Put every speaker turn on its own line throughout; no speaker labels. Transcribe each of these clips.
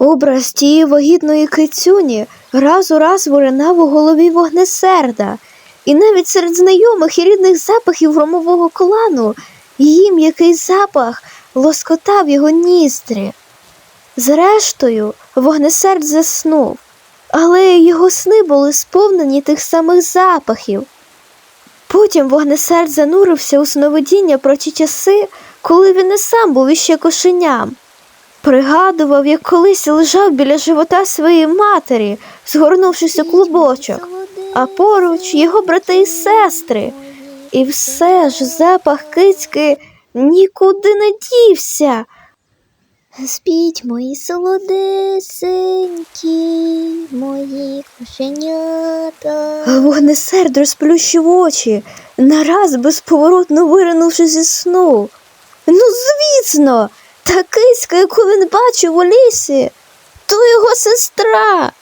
Образ тієї вагітної кицюні раз у раз виринав у голові вогнесерда, і навіть серед знайомих і рідних запахів громового клану її м'який запах лоскотав його ніздрі. Зрештою, вогнесерд заснув, але його сни були сповнені тих самих запахів. Потім вогнесерд занурився у сновидіння про ті часи, коли він і сам був іще кошеням. Пригадував, як колись лежав біля живота своєї матері, згорнувшись у клубочок, а поруч його брати і сестри. І все ж запах кицьки нікуди не дівся.
Спіть, мої солодесенькі, мої кошенята.
Вогнесерд розплющив очі, нараз безповоротно виринувши зі сну. Ну, звісно, та киска, яку він бачив у лісі, то його сестра.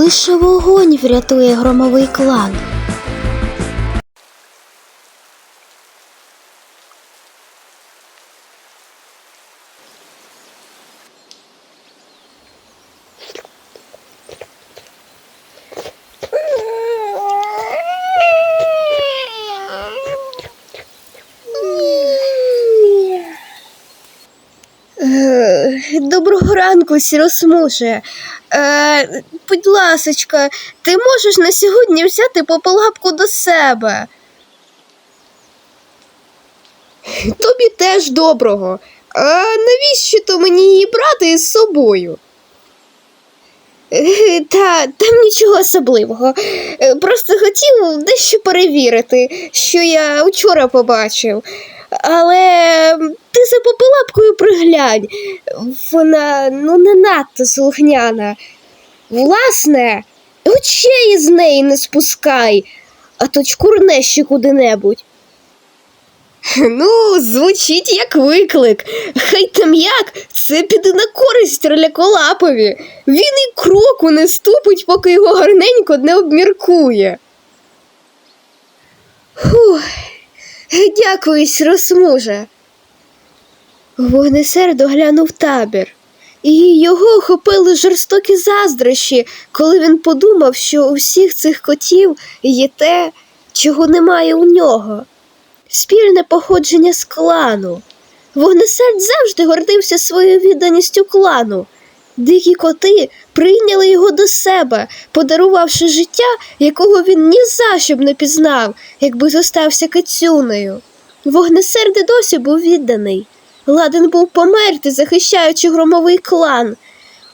Лише вогонь врятує громовий клан. Доброго ранку, сіросмуше. Е, будь ласочка, ти можеш на сьогодні взяти попелапку до себе. Тобі теж доброго. А навіщо то мені її брати із собою? Е, Та там нічого особливого. Е, Просто хотів дещо перевірити, що я вчора побачив. Але ти за попелапкою приглянь. Вона ну не надто слухняна. Власне, очей з неї не спускай, а то чкурне ще куди-небудь. Ну, звучить як виклик. Хай там як, це піде на користь реляколапові. Він і кроку не ступить, поки його гарненько не обміркує. Фух, дякую, сіросмуже. Вогнесерд оглянув табір, і його охопили жорстокі заздрощі, коли він подумав, що у всіх цих котів є те, чого немає у нього спільне походження з клану. Вогнесерд завжди гордився своєю відданістю клану. Дикі коти прийняли його до себе, подарувавши життя, якого він ні за що б не пізнав, якби зостався кицюнею. Вогнесерд досі був відданий. Ладен був померти, захищаючи громовий клан.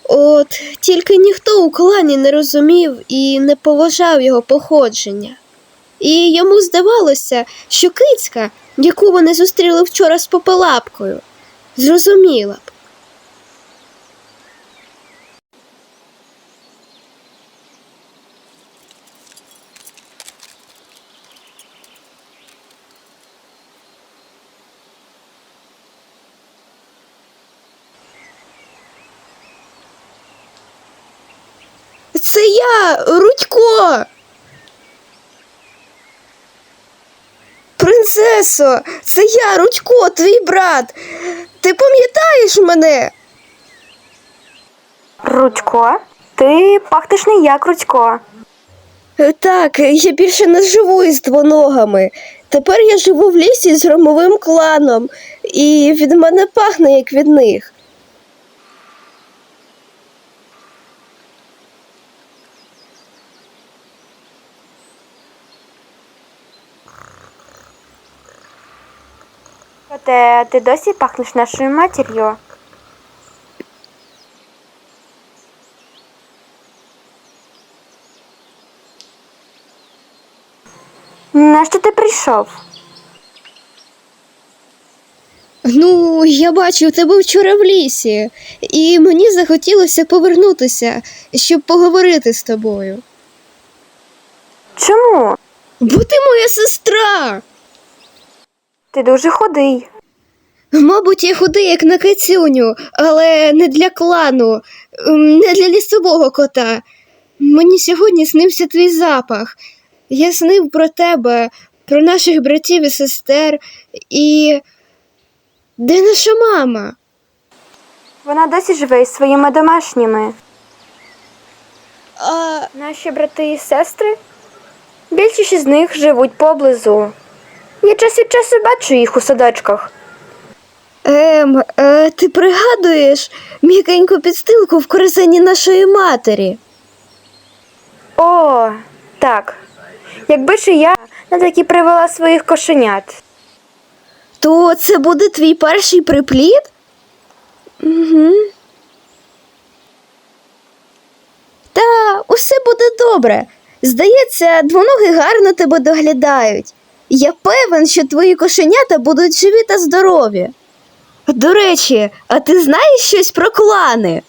От тільки ніхто у клані не розумів і не поважав його походження. І йому здавалося, що кицька, яку вони зустріли вчора з попелапкою, зрозуміла б. Це я, Рудько. Принцесо, це я, Рудько, твій брат. Ти пам'ятаєш мене?
Рудько, ти пахнеш не як Рудько.
Е, Так, я більше не живу із двоногами. Тепер я живу в лісі з громовим кланом, і від мене пахне, як від них.
Проте ти досі пахнеш нашою матір'ю. Нащо ти прийшов?
Ну, я бачив тебе вчора в лісі, і мені захотілося повернутися, щоб поговорити з тобою.
Чому?
Бо ти моя сестра.
Ти дуже худий.
Мабуть, я худий, як на кицюню, але не для клану, не для лісового кота. Мені сьогодні снився твій запах. Я снив про тебе, про наших братів і сестер, і. Де наша мама?
Вона досі живе із своїми домашніми.
А
Наші брати і сестри? Більшість із них живуть поблизу. Я час від часу бачу їх у садочках.
Ем, е, ти пригадуєш м'якеньку підстилку в корзині нашої матері?
О, так. Якби ж і я на такі привела своїх кошенят.
То це буде твій перший приплід? Угу. Та усе буде добре. Здається, двоноги гарно тебе доглядають. Я певен, що твої кошенята будуть живі та здорові. До речі, а ти знаєш щось про клани?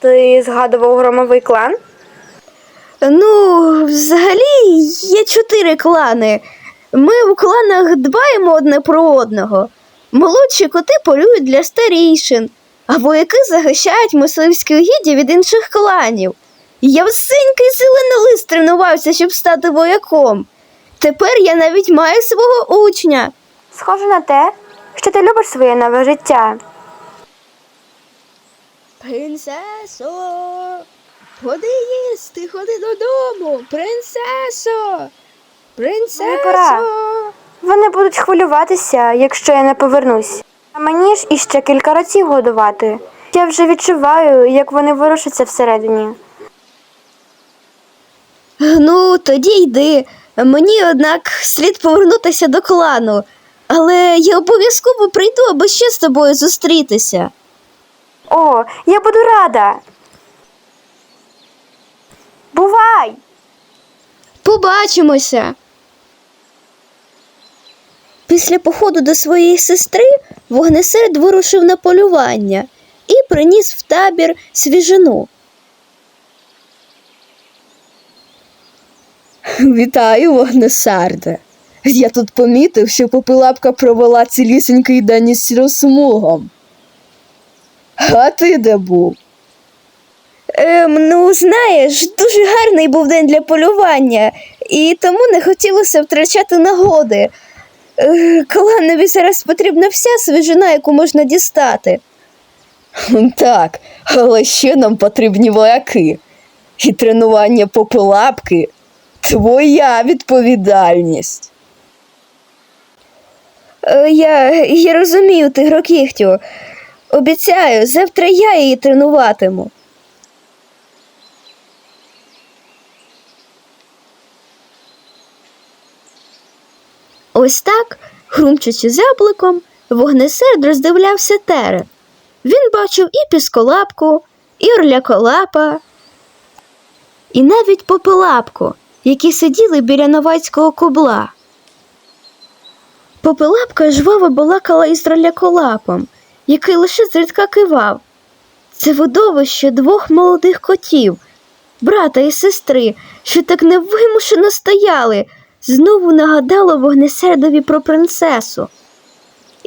Ти згадував громовий клан?
Ну, взагалі є чотири клани. Ми у кланах дбаємо одне про одного. Молодші коти полюють для старійшин, а вояки захищають мисливські угіддя від інших кланів. Я всенький зеленолист тренувався, щоб стати вояком. Тепер я навіть маю свого учня.
Схоже на те, що ти любиш своє нове життя.
Принцесо, ходи їсти, ходи додому. Принцесо, принцесо.
Пора. Вони будуть хвилюватися, якщо я не повернусь. А мені ж іще кілька разів годувати. Я вже відчуваю, як вони ворушаться всередині.
Ну, тоді йди. Мені, однак, слід повернутися до клану. Але я обов'язково прийду, аби ще з тобою зустрітися.
О, я буду рада. Бувай!
Побачимося. Після походу до своєї сестри вогнесерд вирушив на полювання і приніс в табір свіжину.
Вітаю, вогнесарде. Я тут помітив, що попилапка провела цілісінький день із сіросмугом. А ти де був?
Ем, ну, знаєш, дуже гарний був день для полювання, і тому не хотілося втрачати нагоди. Е, зараз потрібна вся свіжина, яку можна дістати.
Так, але ще нам потрібні вояки. І тренування попилапки твоя відповідальність.
Е, Я, я розумію, тигрокігтю. Обіцяю, завтра я її тренуватиму. Ось так, хрумчучи зябликом, вогнесерд роздивлявся терен. Він бачив і пісколапку, і орляколапа, і навіть попелапку, які сиділи біля новацького кобла. Попелапка жваво балакала із роляколапом, який лише зрідка кивав. Це видовище двох молодих котів, брата і сестри, що так невимушено стояли, знову нагадало вогнесердові про принцесу.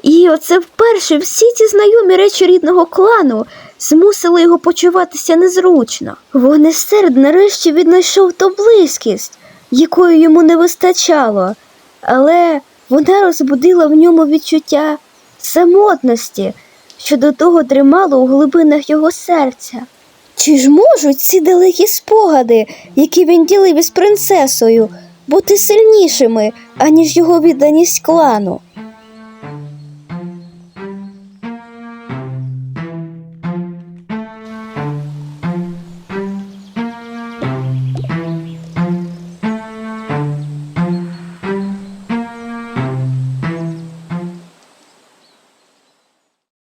І оце вперше всі ці знайомі речі рідного клану змусили його почуватися незручно. Вогнесерд нарешті віднайшов ту близькість, якої йому не вистачало, але вона розбудила в ньому відчуття самотності, що до того тримало у глибинах його серця. Чи ж можуть ці далекі спогади, які він ділив із принцесою, бути сильнішими, аніж його відданість клану?